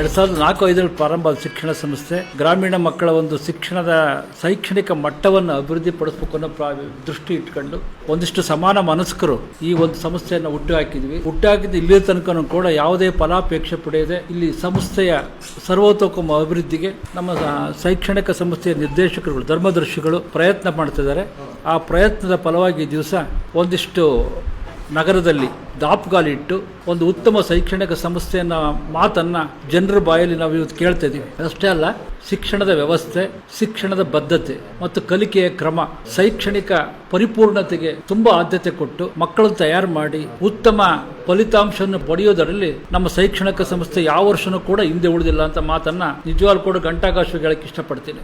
ಎರಡು ಸಾವಿರದ ನಾಲ್ಕು ಐದರಲ್ಲಿ ಪ್ರಾರಂಭ ಶಿಕ್ಷಣ ಸಂಸ್ಥೆ, ಗ್ರಾಮೀಣ ಮಕ್ಕಳ ಒಂದು ಶಿಕ್ಷಣದ ಶೈಕ್ಷಣಿಕ ಮಟ್ಟವನ್ನು ಅಭಿವೃದ್ಧಿಪಡಿಸಬೇಕು ಅನ್ನೋ ಪ್ರಾ, ದೃಷ್ಟಿ ಇಟ್ಕೊಂಡು ಒಂದಿಷ್ಟು ಸಮಾನ ಮನಸ್ಕರು ಈ ಒಂದು ಸಂಸ್ಥೆಯನ್ನು ಹುಟ್ಟು ಹಾಕಿದ್ವಿ. ಹುಟ್ಟು ಹಾಕಿದ ಇಲ್ಲಿ ತನಕ ಕೂಡ ಯಾವುದೇ ಫಲಾಪೇಕ್ಷೆ ಪಡೆಯದೆ ಇಲ್ಲಿ ಸಂಸ್ಥೆಯ ಸರ್ವತೋಕಮ ಅಭಿವೃದ್ಧಿಗೆ ನಮ್ಮ ಶೈಕ್ಷಣಿಕ ಸಂಸ್ಥೆಯ ನಿರ್ದೇಶಕರುಗಳು, ಧರ್ಮದರ್ಶಿಗಳು ಪ್ರಯತ್ನ ಮಾಡ್ತಿದ್ದಾರೆ. ಆ ಪ್ರಯತ್ನದ ಫಲವಾಗಿ ದಿವಸ ಒಂದಿಷ್ಟು ನಗರದಲ್ಲಿ ದಾಪುಗಾಲಿಟ್ಟು ಒಂದು ಉತ್ತಮ ಶೈಕ್ಷಣಿಕ ಸಂಸ್ಥೆಯನ್ನ ಮಾತನ್ನ ಜನರ ಬಾಯಲ್ಲಿ ನಾವು ಇವತ್ತು ಕೇಳ್ತಾ ಇದೀವಿ. ಅಷ್ಟೇ ಅಲ್ಲ, ಶಿಕ್ಷಣದ ವ್ಯವಸ್ಥೆ, ಶಿಕ್ಷಣದ ಬದ್ಧತೆ ಮತ್ತು ಕಲಿಕೆಯ ಕ್ರಮ ಶೈಕ್ಷಣಿಕ ಪರಿಪೂರ್ಣತೆಗೆ ತುಂಬಾ ಆದ್ಯತೆ ಕೊಟ್ಟು ಮಕ್ಕಳನ್ನು ತಯಾರು ಮಾಡಿ ಉತ್ತಮ ಫಲಿತಾಂಶವನ್ನು ಪಡೆಯೋದರಲ್ಲಿ ನಮ್ಮ ಶೈಕ್ಷಣಿಕ ಸಂಸ್ಥೆ ಯಾವ ವರ್ಷನೂ ಕೂಡ ಹಿಂದೆ ಉಳಿದಿಲ್ಲ ಅಂತ ಮಾತನ್ನ ನಿಜವಾಗ್ಲೂ ಕೂಡ ಗಂಟಾಕಾಶ ಹೇಳಕ್ಕೆ ಇಷ್ಟಪಡ್ತೀನಿ.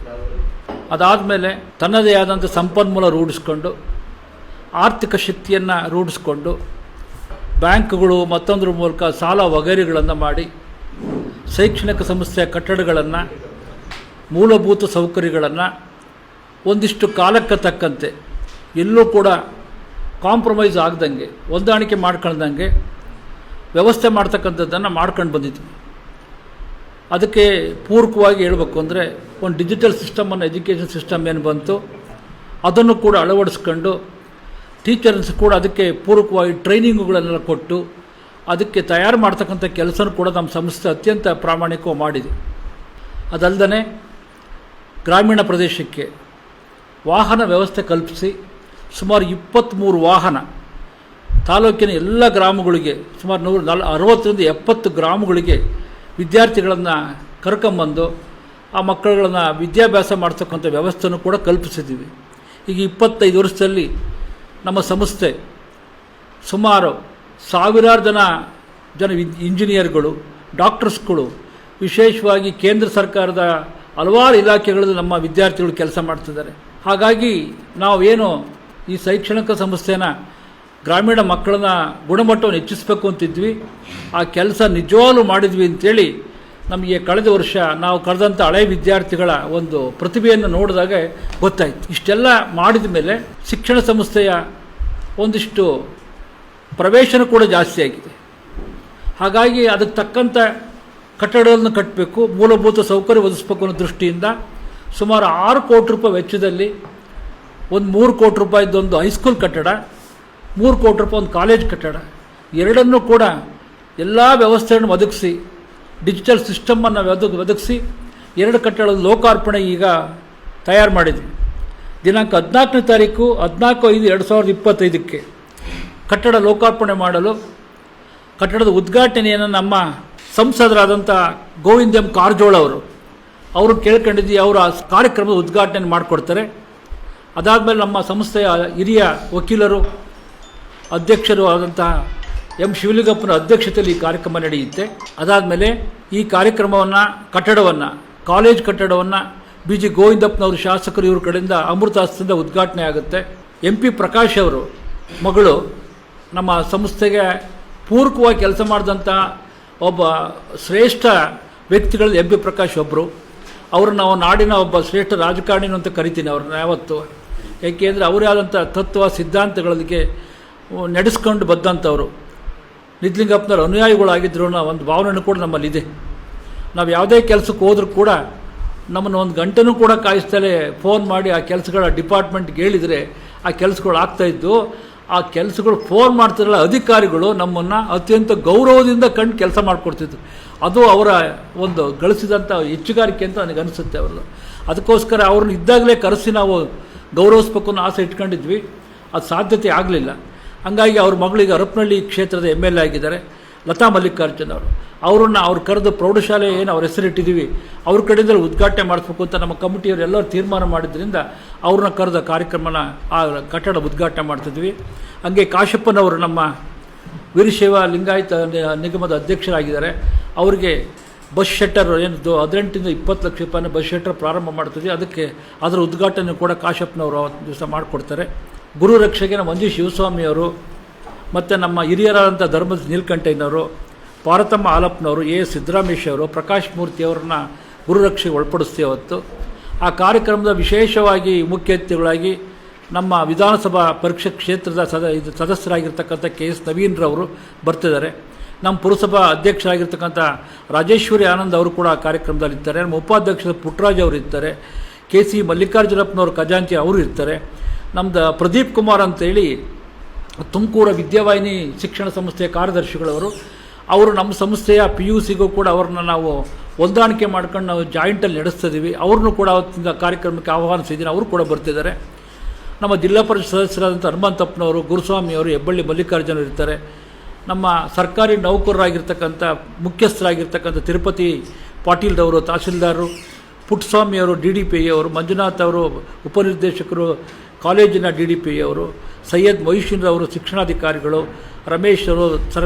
ಅದಾದಮೇಲೆ ತನ್ನದೇ ಆದಂಥ ಸಂಪನ್ಮೂಲ ರೂಢಿಸ್ಕೊಂಡು ಆರ್ಥಿಕ ಶಕ್ತಿಯನ್ನು ರೂಢಿಸ್ಕೊಂಡು ಬ್ಯಾಂಕ್ಗಳು ಮತ್ತೊಂದ್ರ ಮೂಲಕ ಸಾಲ ವಗೈರೆಗಳನ್ನು ಮಾಡಿ ಶೈಕ್ಷಣಿಕ ಸಂಸ್ಥೆಯ ಕಟ್ಟಡಗಳನ್ನು, ಮೂಲಭೂತ ಸೌಕರ್ಯಗಳನ್ನು ಒಂದಿಷ್ಟು ಕಾಲಕ್ಕೆ ತಕ್ಕಂತೆ ಎಲ್ಲೂ ಕೂಡ ಕಾಂಪ್ರಮೈಸ್ ಆಗ್ದಂಗೆ, ಹೊಂದಾಣಿಕೆ ಮಾಡ್ಕೊಳ್ದಂಗೆ ವ್ಯವಸ್ಥೆ ಮಾಡ್ತಕ್ಕಂಥದ್ದನ್ನು ಮಾಡ್ಕೊಂಡು ಬಂದಿದ್ವಿ. ಅದಕ್ಕೆ ಪೂರಕವಾಗಿ ಹೇಳಬೇಕು ಅಂದರೆ ಒಂದು ಡಿಜಿಟಲ್ ಸಿಸ್ಟಮನ್ನು ಎಜುಕೇಷನ್ ಸಿಸ್ಟಮ್ ಏನು ಬಂತು, ಅದನ್ನು ಕೂಡ ಅಳವಡಿಸ್ಕೊಂಡು ಟೀಚರ್ಸ್ ಕೂಡ ಅದಕ್ಕೆ ಪೂರಕವಾಗಿ ಟ್ರೈನಿಂಗ್ಗಳನ್ನೆಲ್ಲ ಕೊಟ್ಟು ಅದಕ್ಕೆ ತಯಾರು ಮಾಡ್ತಕ್ಕಂಥ ಕೆಲಸನೂ ಕೂಡ ನಮ್ಮ ಸಂಸ್ಥೆ ಅತ್ಯಂತ ಪ್ರಾಮಾಣಿಕವಾಗಿ ಮಾಡಿದೆ. ಅದಲ್ಲದೆ ಗ್ರಾಮೀಣ ಪ್ರದೇಶಕ್ಕೆ ವಾಹನ ವ್ಯವಸ್ಥೆ ಕಲ್ಪಿಸಿ ಸುಮಾರು ಇಪ್ಪತ್ತ್ಮೂರು ವಾಹನ ತಾಲೂಕಿನ ಎಲ್ಲ ಗ್ರಾಮಗಳಿಗೆ ಸುಮಾರು ನೂರು ನಲ್ ಅರವತ್ತರಿಂದ ಎಪ್ಪತ್ತು ಗ್ರಾಮಗಳಿಗೆ ವಿದ್ಯಾರ್ಥಿಗಳನ್ನು ಕರ್ಕೊಂಬಂದು ಆ ಮಕ್ಕಳುಗಳನ್ನು ವಿದ್ಯಾಭ್ಯಾಸ ಮಾಡ್ತಕ್ಕಂಥ ವ್ಯವಸ್ಥೆನೂ ಕೂಡ ಕಲ್ಪಿಸಿದ್ದೀವಿ. ಈಗ ಇಪ್ಪತ್ತೈದು ವರ್ಷದಲ್ಲಿ ನಮ್ಮ ಸಂಸ್ಥೆ ಸುಮಾರು ಸಾವಿರಾರು ಜನ ಜನ ಇಂಜಿನಿಯರ್ಗಳು ಡಾಕ್ಟರ್ಸ್ಗಳು ವಿಶೇಷವಾಗಿ ಕೇಂದ್ರ ಸರ್ಕಾರದ ಹಲವಾರು ಇಲಾಖೆಗಳಲ್ಲಿ ನಮ್ಮ ವಿದ್ಯಾರ್ಥಿಗಳು ಕೆಲಸ ಮಾಡ್ತಿದ್ದಾರೆ. ಹಾಗಾಗಿ ನಾವೇನು ಈ ಶೈಕ್ಷಣಿಕ ಸಂಸ್ಥೆನ ಗ್ರಾಮೀಣ ಮಕ್ಕಳನ್ನ ಗುಣಮಟ್ಟವನ್ನು ಹೆಚ್ಚಿಸಬೇಕು ಅಂತಿದ್ವಿ. ಆ ಕೆಲಸ ನಿಜವಾಗ್ಲೂ ಮಾಡಿದ್ವಿ ಅಂತೇಳಿ ನಮಗೆ ಕಳೆದ ವರ್ಷ ನಾವು ಕಳೆದಂಥ ಹಳೆ ವಿದ್ಯಾರ್ಥಿಗಳ ಒಂದು ಪ್ರತಿಭೆಯನ್ನು ನೋಡಿದಾಗ ಗೊತ್ತಾಯಿತು. ಇಷ್ಟೆಲ್ಲ ಮಾಡಿದ ಮೇಲೆ ಶಿಕ್ಷಣ ಸಂಸ್ಥೆಯ ಒಂದಿಷ್ಟು ಪ್ರವೇಶನ ಕೂಡ ಜಾಸ್ತಿ ಆಗಿದೆ. ಹಾಗಾಗಿ ಅದಕ್ಕೆ ತಕ್ಕಂಥ ಕಟ್ಟಡಗಳನ್ನು ಕಟ್ಟಬೇಕು, ಮೂಲಭೂತ ಸೌಕರ್ಯ ಒದಗಿಸ್ಬೇಕು ಅನ್ನೋ ದೃಷ್ಟಿಯಿಂದ ಸುಮಾರು ಆರು ಕೋಟಿ ರೂಪಾಯಿ ವೆಚ್ಚದಲ್ಲಿ ಒಂದು ಮೂರು ಕೋಟಿ ರೂಪಾಯಿದೊಂದು ಹೈಸ್ಕೂಲ್ ಕಟ್ಟಡ, ಮೂರು ಕೋಟಿ ರೂಪಾಯಿ ಒಂದು ಕಾಲೇಜ್ ಕಟ್ಟಡ, ಎರಡನ್ನೂ ಕೂಡ ಎಲ್ಲ ವ್ಯವಸ್ಥೆಯನ್ನು ಒದಗಿಸಿ ಡಿಜಿಟಲ್ ಸಿಸ್ಟಮನ್ನು ಒದಗ, ಒದಗಿಸಿ ಎರಡು ಕಟ್ಟಡದ ಲೋಕಾರ್ಪಣೆ ಈಗ ತಯಾರು ಮಾಡಿದ್ವಿ. ದಿನಾಂಕ ಹದಿನಾಲ್ಕನೇ ತಾರೀಕು ಹದಿನಾಲ್ಕು ಐದು ಎರಡು ಸಾವಿರದ ಇಪ್ಪತ್ತೈದಕ್ಕೆ ಕಟ್ಟಡ ಲೋಕಾರ್ಪಣೆ ಮಾಡಲು ಕಟ್ಟಡದ ಉದ್ಘಾಟನೆಯನ್ನು ನಮ್ಮ ಸಂಸದರಾದಂಥ ಗೋವಿಂದ ಎಂ ಕಾರಜೋಳ ಅವರು ಅವರು ಕೇಳ್ಕೊಂಡಿದ್ವಿ ಆ ಕಾರ್ಯಕ್ರಮದ ಉದ್ಘಾಟನೆ ಮಾಡಿಕೊಡ್ತಾರೆ. ಅದಾದಮೇಲೆ ನಮ್ಮ ಸಂಸ್ಥೆಯ ಹಿರಿಯ ವಕೀಲರು, ಅಧ್ಯಕ್ಷರು ಆದಂತಹ ಎಂ ಶಿವಲಿಂಗಪ್ಪನ ಅಧ್ಯಕ್ಷತೆಯಲ್ಲಿ ಈ ಕಾರ್ಯಕ್ರಮ ನಡೆಯುತ್ತೆ. ಅದಾದಮೇಲೆ ಈ ಕಾರ್ಯಕ್ರಮವನ್ನು, ಕಟ್ಟಡವನ್ನು, ಕಾಲೇಜ್ ಕಟ್ಟಡವನ್ನು ಬಿ ಜಿ ಗೋವಿಂದಪ್ಪನವರು ಶಾಸಕರು ಇವ್ರ ಕಡೆಯಿಂದ ಅಮೃತಾಸ್ತ್ರದಿಂದ ಉದ್ಘಾಟನೆ ಆಗುತ್ತೆ. ಎಂ ಪಿ ಪ್ರಕಾಶ್ ಅವರು ಮಗಳು ನಮ್ಮ ಸಂಸ್ಥೆಗೆ ಪೂರಕವಾಗಿ ಕೆಲಸ ಮಾಡಿದಂಥ ಒಬ್ಬ ಶ್ರೇಷ್ಠ ವ್ಯಕ್ತಿಗಳಲ್ಲಿ ಎಂ ಪಿ ಪ್ರಕಾಶ್ ಒಬ್ಬರು ಅವರು ನಾವು ನಾಡಿನ ಒಬ್ಬ ಶ್ರೇಷ್ಠ ರಾಜಕಾರಣಿ ಅಂತ ಕರಿತೀನಿ ಅವ್ರನ್ನ ಯಾವತ್ತು. ಏಕೆಂದರೆ ಅವರೇ ಆದಂಥ ತತ್ವ, ಸಿದ್ಧಾಂತಗಳಿಗೆ ನಡೆಸ್ಕೊಂಡು ಬಂದಂಥವ್ರು ನಿಜ್ಲಿಂಗಪ್ಪನವ್ರ ಅನುಯಾಯಿಗಳಾಗಿದ್ದರು ಅನ್ನೋ ಒಂದು ಭಾವನೆಯೂ ಕೂಡ ನಮ್ಮಲ್ಲಿದೆ. ನಾವು ಯಾವುದೇ ಕೆಲಸಕ್ಕೆ ಹೋದರೂ ಕೂಡ ನಮ್ಮನ್ನು ಒಂದು ಗಂಟೆನೂ ಕೂಡ ಕಾಯಿಸ್ತಲೇ ಫೋನ್ ಮಾಡಿ ಆ ಕೆಲಸಗಳ ಡಿಪಾರ್ಟ್ಮೆಂಟ್ಗೆ ಹೇಳಿದರೆ ಆ ಕೆಲಸಗಳು ಆಗ್ತಾಯಿದ್ದು ಆ ಕೆಲಸಗಳು ಫೋನ್ ಮಾಡ್ತಿರಲ್ಲ ಅಧಿಕಾರಿಗಳು ನಮ್ಮನ್ನು ಅತ್ಯಂತ ಗೌರವದಿಂದ ಕಂಡು ಕೆಲಸ ಮಾಡಿಕೊಡ್ತಿದ್ರು. ಅದು ಅವರ ಒಂದು ಗಳಿಸಿದಂಥ ಹೆಚ್ಚುಗಾರಿಕೆ ಅಂತ ನನಗೆ ಅನಿಸುತ್ತೆ ಅದಕ್ಕೋಸ್ಕರ ಅವ್ರನ್ನ ಇದ್ದಾಗಲೇ ಕರೆಸಿ ನಾವು ಗೌರವಿಸ್ಬೇಕು ಅನ್ನೋ ಆಸೆ ಇಟ್ಕೊಂಡಿದ್ವಿ. ಅದು ಸಾಧ್ಯತೆ ಆಗಲಿಲ್ಲ. ಹಂಗಾಗಿ ಅವ್ರ ಮಗಳಿಗೆ ಹರಪನಹಳ್ಳಿ ಕ್ಷೇತ್ರದ ಎಂ ಎಲ್ ಎ ಆಗಿದ್ದಾರೆ. ಲತಾ ಮಲ್ಲಿಕಾರ್ಜುನ್ ಅವರು. ಅವರನ್ನು ಅವ್ರು ಕರೆದು ಪ್ರೌಢಶಾಲೆ ಏನು ಅವ್ರ ಹೆಸರಿಟ್ಟಿದ್ದೀವಿ ಅವ್ರ ಕಡೆಯಿಂದ ಉದ್ಘಾಟನೆ ಮಾಡಿಸ್ಬೇಕು ಅಂತ ನಮ್ಮ ಕಮಿಟಿಯವರು ಎಲ್ಲರೂ ತೀರ್ಮಾನ ಮಾಡಿದ್ರಿಂದ ಅವ್ರನ್ನ ಕರೆದ ಕಾರ್ಯಕ್ರಮನ ಆ ಕಟ್ಟಡ ಉದ್ಘಾಟನೆ ಮಾಡ್ತಿದ್ವಿ. ಹಂಗೆ ಕಾಶಪ್ಪನವರು ನಮ್ಮ ವೀರಶೈವ ಲಿಂಗಾಯತ ನಿಗಮದ ಅಧ್ಯಕ್ಷರಾಗಿದ್ದಾರೆ. ಅವರಿಗೆ ಬಸ್ ಶೆಟ್ಟರ್ ಏನದು ಹದಿನೆಂಟರಿಂದ ಇಪ್ಪತ್ತು ಲಕ್ಷ ರೂಪಾಯಿನ ಬಸ್ ಶೆಟ್ಟರ್ ಪ್ರಾರಂಭ ಮಾಡ್ತಿದ್ವಿ. ಅದಕ್ಕೆ ಅದರ ಉದ್ಘಾಟನೆ ಕೂಡ ಕಾಶಪ್ಪನವರು ಅವತ್ತು ದಿವಸ ಮಾಡಿಕೊಡ್ತಾರೆ. ಗುರು ರಕ್ಷೆಗೆ ನಮ್ಮ ಮಂಜು ಶಿವಸ್ವಾಮಿಯವರು, ಮತ್ತು ನಮ್ಮ ಹಿರಿಯರಾದಂಥ ಧರ್ಮದ ನೀಲ್ಕಂಠಯ್ಯನವರು, ಪಾರತಮ್ಮ ಆಲಪ್ನವರು, ಎ ಸಿದ್ದರಾಮೇಶ್ ಅವರು ಪ್ರಕಾಶ್ ಮೂರ್ತಿಯವ್ರನ್ನ ಗುರು ಗುರುರಕ್ಷೆಗೆ ಒಳಪಡಿಸ್ತೀವಿ ಅವತ್ತು. ಆ ಕಾರ್ಯಕ್ರಮದ ವಿಶೇಷವಾಗಿ ಮುಖ್ಯ ಅತಿಥಿಗಳಾಗಿ ನಮ್ಮ ವಿಧಾನಸಭಾ ಪರೀಕ್ಷಾ ಕ್ಷೇತ್ರದ ಸದ, ಇದು ಸದಸ್ಯರಾಗಿರ್ತಕ್ಕಂಥ ಕೆ ಎಸ್ ನವೀನ್ರವರು ಬರ್ತಿದ್ದಾರೆ. ನಮ್ಮ ಪುರಸಭಾ ಅಧ್ಯಕ್ಷರಾಗಿರ್ತಕ್ಕಂಥ ರಾಜೇಶ್ವರಿ ಆನಂದ್ ಅವರು ಕೂಡ ಆ ಕಾರ್ಯಕ್ರಮದಲ್ಲಿರ್ತಾರೆ ನಮ್ಮ ಉಪಾಧ್ಯಕ್ಷರು ಪುಟ್ರಾಜ್ ಅವರು ಇರ್ತಾರೆ. ಕೆ ಸಿ ಮಲ್ಲಿಕಾರ್ಜುನಪ್ಪನವರು ಖಜಾಂಚಿ ಅವರು ಇರ್ತಾರೆ. ನಮ್ಮದು ಪ್ರದೀಪ್ ಕುಮಾರ್ ಅಂತೇಳಿ ತುಮಕೂರು ವಿದ್ಯಾವಾಹಿನಿ ಶಿಕ್ಷಣ ಸಂಸ್ಥೆಯ ಕಾರ್ಯದರ್ಶಿಗಳವರು. ಅವರು ನಮ್ಮ ಸಂಸ್ಥೆಯ ಪಿ ಯು ಸಿಗೂ ಕೂಡ ಅವ್ರನ್ನ ನಾವು ಹೊಂದಾಣಿಕೆ ಮಾಡ್ಕೊಂಡು ನಾವು ಜಾಯಿಂಟಲ್ಲಿ ನಡೆಸ್ತಾ ಇದ್ದೀವಿ ಅವ್ರನ್ನೂ ಕೂಡ ಅವತ್ತಿನ ಕಾರ್ಯಕ್ರಮಕ್ಕೆ ಆಹ್ವಾನಿಸಿದ್ದೀನಿ ಅವರು ಕೂಡ ಬರ್ತಿದ್ದಾರೆ. ನಮ್ಮ ಜಿಲ್ಲಾ ಪರಿಷತ್ ಸದಸ್ಯರಾದಂಥ ಹನುಮಂತಪ್ಪನವರು, ಗುರುಸ್ವಾಮಿಯವರು, ಹೆಬ್ಬಳ್ಳಿ ಮಲ್ಲಿಕಾರ್ಜುನ ಇರ್ತಾರೆ. ನಮ್ಮ ಸರ್ಕಾರಿ ನೌಕರರಾಗಿರ್ತಕ್ಕಂಥ ಮುಖ್ಯಸ್ಥರಾಗಿರ್ತಕ್ಕಂಥ ತಿರುಪತಿ ಪಾಟೀಲ್ದವರು ತಹಸೀಲ್ದಾರರು ಪುಟ್ಟಸ್ವಾಮಿಯವರು ಡಿ ಡಿ ಪಿ ಅವರು ಮಂಜುನಾಥ್ ಅವರು ಉಪನಿರ್ದೇಶಕರು ಕಾಲೇಜಿನ ಡಿ ಡಿ ಪಿ ಅವರು ಸೈಯದ್ ಮೊಹಿಷಿನ್ರವರು ಶಿಕ್ಷಣಾಧಿಕಾರಿಗಳು ರಮೇಶ್ ಅವರು ಸರ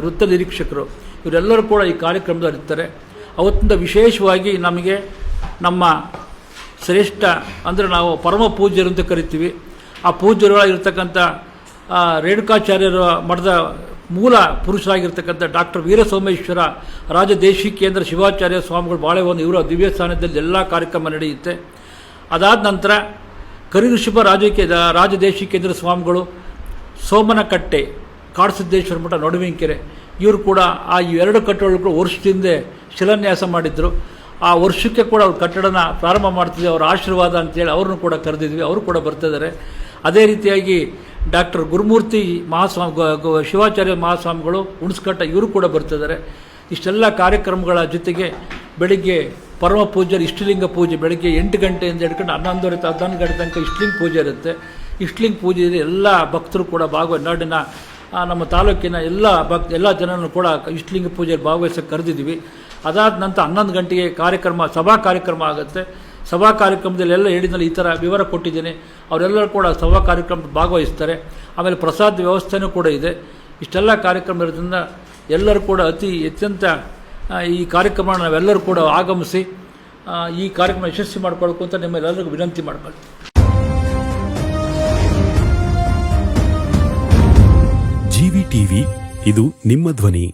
ವೃತ್ತ ನಿರೀಕ್ಷಕರು ಇವರೆಲ್ಲರೂ ಕೂಡ ಈ ಕಾರ್ಯಕ್ರಮದಲ್ಲಿ ಇರ್ತಾರೆ. ಅವತ್ತಿಂದ ವಿಶೇಷವಾಗಿ ನಮಗೆ ನಮ್ಮ ಶ್ರೇಷ್ಠ ಅಂದರೆ ನಾವು ಪರಮ ಪೂಜ್ಯರು ಅಂತ ಕರಿತೀವಿ. ಆ ಪೂಜ್ಯರಾಗಿರ್ತಕ್ಕಂಥ ಆ, ರೇಣುಕಾಚಾರ್ಯರ ಮಠದ ಮೂಲ ಪುರುಷರಾಗಿರ್ತಕ್ಕಂಥ ಡಾಕ್ಟರ್ ವೀರಸೋಮೇಶ್ವರ ರಾಜದೇಶಿ ಕೇಂದ್ರ ಶಿವಾಚಾರ್ಯ ಸ್ವಾಮಿಗಳು ಬಾಳೆವನ್ ಇವರ ದಿವ್ಯ ಸ್ಥಾನದಲ್ಲಿ ಎಲ್ಲ ಕಾರ್ಯಕ್ರಮ ನಡೆಯುತ್ತೆ. ಅದಾದ ನಂತರ ಕರಿಋಷಭ ರಾಜಕೀಯ ರಾಜದೇಶಿ ಕೇಂದ್ರ ಸ್ವಾಮಿಗಳು ಸೋಮನಕಟ್ಟೆ, ಕಾಡಸಿದ್ದೇಶ್ವರ ಮಠ ನಡುವಿನಕೆರೆ ಇವರು ಕೂಡ ಆ ಎರಡು ಕಟ್ಟಡಗಳು ಕೂಡ ವರ್ಷದಿಂದ ಶಿಲಾನ್ಯಾಸ ಮಾಡಿದ್ದರು ಆ ವರ್ಷಕ್ಕೆ ಕೂಡ ಅವ್ರ ಕಟ್ಟಡನ ಪ್ರಾರಂಭ ಮಾಡ್ತಿದ್ವಿ, ಅವರ ಆಶೀರ್ವಾದ ಅಂತೇಳಿ ಅವ್ರನ್ನೂ ಕೂಡ ಕರೆದಿದ್ವಿ, ಅವರು ಕೂಡ ಬರ್ತಿದ್ದಾರೆ. ಅದೇ ರೀತಿಯಾಗಿ ಡಾಕ್ಟರ್ ಗುರುಮೂರ್ತಿ ಮಹಾಸ್ವಾಮಿ ಶಿವಾಚಾರ್ಯ ಮಹಾಸ್ವಾಮಿಗಳು ಉಣಸ್ಕಟ್ಟ ಇವರು ಕೂಡ ಬರ್ತಿದ್ದಾರೆ. ಇಷ್ಟೆಲ್ಲ ಕಾರ್ಯಕ್ರಮಗಳ ಜೊತೆಗೆ ಬೆಳಿಗ್ಗೆ ಪರಮ ಪೂಜೆ ಇಷ್ಟಲಿಂಗ ಪೂಜೆ, ಬೆಳಿಗ್ಗೆ ಎಂಟು ಗಂಟೆಯಿಂದ ಹಿಡ್ಕೊಂಡು ಹನ್ನೊಂದುವರೆ ಹನ್ನೊಂದು ಗಂಟೆ ತನಕ ಇಷ್ಟಲಿಂಗ ಪೂಜೆ ಇರುತ್ತೆ. ಇಷ್ಟಲಿಂಗ ಪೂಜೆಯಲ್ಲಿ ಎಲ್ಲ ಭಕ್ತರು ಕೂಡ ಭಾಗವ ನಾಡಿನ ನಮ್ಮ ತಾಲೂಕಿನ ಎಲ್ಲ ಭಕ್, ಎಲ್ಲ ಜನರನ್ನು ಕೂಡ ಇಷ್ಟಲಿಂಗ ಪೂಜೆಯಲ್ಲಿ ಭಾಗವಹಿಸಕ್ಕೆ ಕರೆದಿದ್ದೀವಿ. ಅದಾದ ನಂತರ ಹನ್ನೊಂದು ಗಂಟೆಗೆ ಕಾರ್ಯಕ್ರಮ, ಸಭಾ ಕಾರ್ಯಕ್ರಮ ಆಗುತ್ತೆ. ಸಭಾ ಕಾರ್ಯಕ್ರಮದಲ್ಲಿ ಎಲ್ಲ ಹೇಳಿದ್ನಲ್ಲಿ ಈ ಥರ ವಿವರ ಕೊಟ್ಟಿದ್ದೇನೆ. ಅವರೆಲ್ಲರೂ ಕೂಡ ಸಭಾ ಕಾರ್ಯಕ್ರಮ ಭಾಗವಹಿಸ್ತಾರೆ. ಆಮೇಲೆ ಪ್ರಸಾದ ವ್ಯವಸ್ಥೆನೂ ಕೂಡ ಇದೆ. ಇಷ್ಟೆಲ್ಲ ಕಾರ್ಯಕ್ರಮ ಇರೋದ್ರಿಂದ ಎಲ್ಲರೂ ಕೂಡ ಅತಿ ಅತ್ಯಂತ ಈ ಕಾರ್ಯಕ್ರಮ ನಾವೆಲ್ಲರೂ ಕೂಡ ಆಗಮಿಸಿ ಈ ಕಾರ್ಯಕ್ರಮ ಯಶಸ್ವಿ ಮಾಡ್ಕೊಳ್ಬೇಕು ಅಂತ ನಿಮ್ಮೆಲ್ಲರಿಗೂ ವಿನಂತಿ ಮಾಡ್ಕೊಳ್ತೀನಿ. ಜಿವಿ ಟಿವಿ, ಇದು ನಿಮ್ಮ ಧ್ವನಿ.